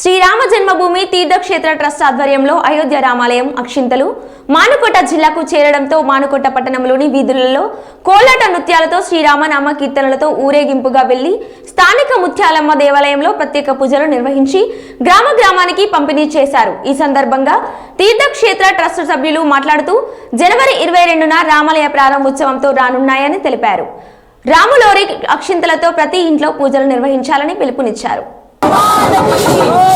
శ్రీరామ జన్మభూమి Teerthkshetra trust ఆధ్వర్యంలో అయోధ్య రామాలయం అక్షింతలు మానుకోట జిల్లాకు చేరడంతో మానుకోట పట్టణంలోని వీధులలో కోలాట నృత్యాలతో శ్రీరామనామ కీర్తనలతో ఊరేగింపుగా వెళ్ళి స్థానిక ముత్యాలమ్మ దేవాలయంలో ప్రత్యేక పూజలు నిర్వహించి గ్రామ గ్రామానికి పంపిణీ చేశారు. ఈ సందర్భంగా తీర్థక్షేత్ర ట్రస్ట్ సభ్యులు మాట్లాడుతూ జనవరి ఇరవై రెండున రామాలయ ప్రారంభోత్సవంతో రానున్నాయని తెలిపారు. రాములోరి అక్షింతలతో ప్రతి ఇంట్లో పూజలు నిర్వహించాలని పిలుపునిచ్చారు. 妈了个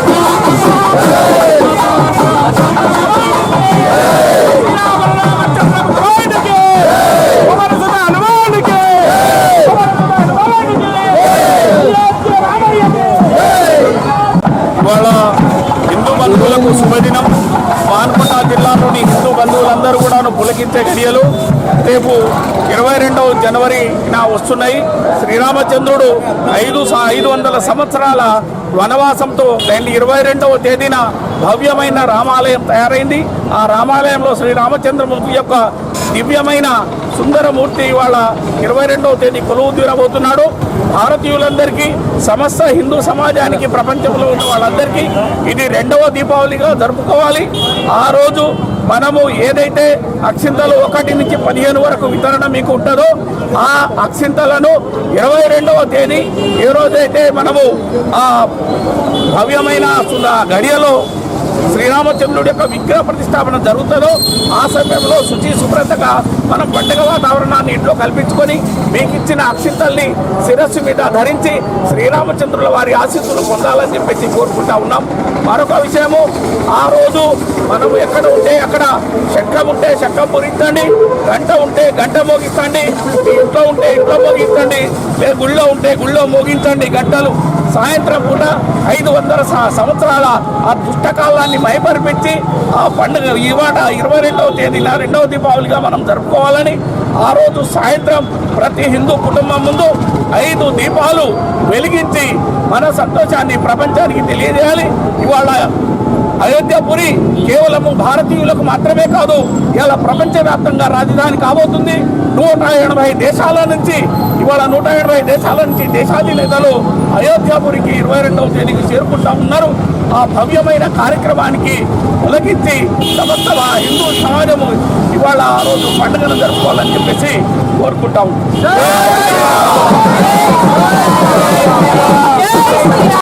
జిల్లాలోని హిందూ బంధువులందరూ కూడాను పులకించే క్రియలు రేపు ఇరవై రెండవ జనవరి నా వస్తున్నాయి. శ్రీరామచంద్రుడు ఐదు స- ఐదు వందల సంవత్సరాల వనవాసంతో రెండు ఇరవై రెండవ తేదీన భవ్యమైన రామాలయం తయారైంది. ఆ రామాలయంలో శ్రీరామచంద్రమూర్తి యొక్క దివ్యమైన సుందరమూర్తి ఇవాళ ఇరవై రెండవ తేదీ కొలువు తీరబోతున్నాడు భారతీయులందరికీ సమస్త హిందూ సమాజానికి ప్రపంచంలో ఉన్న వాళ్ళందరికీ ఇది రెండవ దీపావళిగా జరుపుకోవాలి. ఆ రోజు మనము ఏదైతే అక్షింతలు ఒకటి నుంచి పదిహేను వరకు వితరణ మీకు ఉంటుందో ఆ అక్షింతలను ఇరవై రెండవ తేదీ ఏ రోజైతే మనము ఆ భవ్యమైన గడియలో శ్రీరామచంద్రుడి యొక్క విగ్రహ ప్రతిష్టాపన జరుగుతుందో ఆ సమయంలో శుచి శుభ్రతగా మనం పండుగ వాతావరణాన్ని ఇంట్లో కల్పించుకొని మీకు ఇచ్చిన అక్షింతల్ని శిరస్సు మీద ధరించి శ్రీరామచంద్రుల వారి ఆశీస్సులు పొందాలని చెప్పేసి కోరుకుంటా ఉన్నాం. మరొక విషయము ఆ రోజు మనం ఎక్కడ ఉంటే అక్కడ శంఖం ఉంటే శంఖం ముగించండి గంట ఉంటే గంట మోగించండి ఇంట్లో ఉంటే ఇంట్లో మోగించండి లేదు గుళ్ళో ఉంటే గుళ్ళో మోగించండి గంటలు. సాయంత్రం పూట ఐదు వందల సంవత్సరాల ఆ దుష్టకాలాన్ని మైపరిపించి ఆ పండుగ ఇవాట ఇరవై రెండవ తేదీన రెండవ దీపావళిగా మనం జరుపుకోవాలని ఆ రోజు సాయంత్రం ప్రతి హిందూ కుటుంబం ముందు ఐదు దీపాలు వెలిగించి మన సంతోషాన్ని ప్రపంచానికి తెలియజేయాలి. ఇవాళ అయోధ్యపురి కేవలము భారతీయులకు మాత్రమే కాదు ఇలా ప్రపంచవ్యాప్తంగా రాజధాని కాబోతుంది. నూట ఎనభై దేశాల నుంచి ఇవాళ నూట ఎనభై దేశాల నుంచి దేశాధినేతలు అయోధ్యపురికి ఇరవై రెండవ తేదీకి చేరుకుంటా ఉన్నారు. ఆ భవ్యమైన కార్యక్రమానికి తొలగించి సమస్త హిందూ సమాజము ఇవాళ ఆ రోజు పండుగను జరుపుకోవాలని చెప్పేసి కోరుకుంటాం